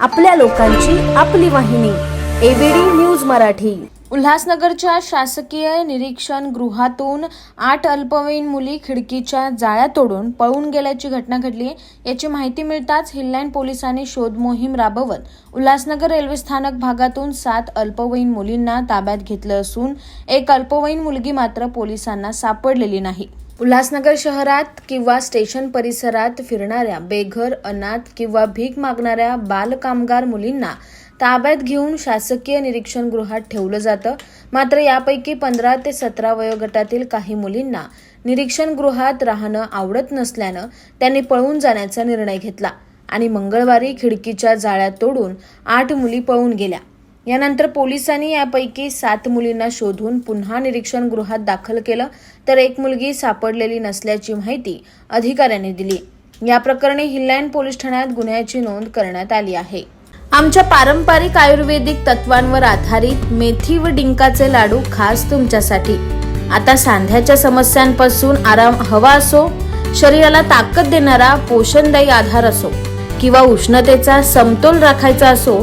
आपल्या लोकांची आपली वाहिनी एबीडी न्यूज मराठी. उल्हासनगरच्या शासकीय निरीक्षण गृहातून आठ अल्पवयीन मुली खिडकीच्या जाळ्या तोडून पळून गेल्याची घटना घडली. याची माहिती मिळताच हिल्लाईन पोलिसांनी शोध मोहीम राबवत उल्हासनगर रेल्वे स्थानक भागातून सात अल्पवयीन मुलींना ताब्यात घेतलं असून एक अल्पवयीन मुलगी मात्र पोलिसांना सापडलेली नाही. उल्हासनगर शहरात किंवा स्टेशन परिसरात फिरणाऱ्या बेघर अनाथ किंवा भीक मागणाऱ्या बालकामगार मुलींना ताब्यात घेऊन शासकीय निरीक्षण गृहात ठेवलं जातं. मात्र यापैकी पंधरा ते सतरा वयोगटातील काही मुलींना निरीक्षण गृहात राहणं आवडत नसल्यानं त्यांनी पळून जाण्याचा निर्णय घेतला आणि मंगळवारी खिडकीच्या जाळ्या तोडून आठ मुली पळून गेल्या. यानंतर पोलिसांनी यापैकी सात मुलींना शोधून पुन्हा निरीक्षण गृहात दाखल केलं तर एक मुलगी सापडलेली नसल्याची माहिती अधिकाऱ्यांनी दिली. या प्रकरणी हिल्लायन पोलीस ठाण्यात गुन्ह्याची नोंद करण्यात आली आहे. आमच्या पारंपरिक आयुर्वेदिक तत्वांवर आधारित मेथी व डिंकाचे लाडू खास तुमच्यासाठी. आता सांध्याच्या समस्यांपासून आराम हवा असो शरीराला ताकद देणारा पोषणदायी आधार असो किंवा उष्णतेचा समतोल राखायचा असो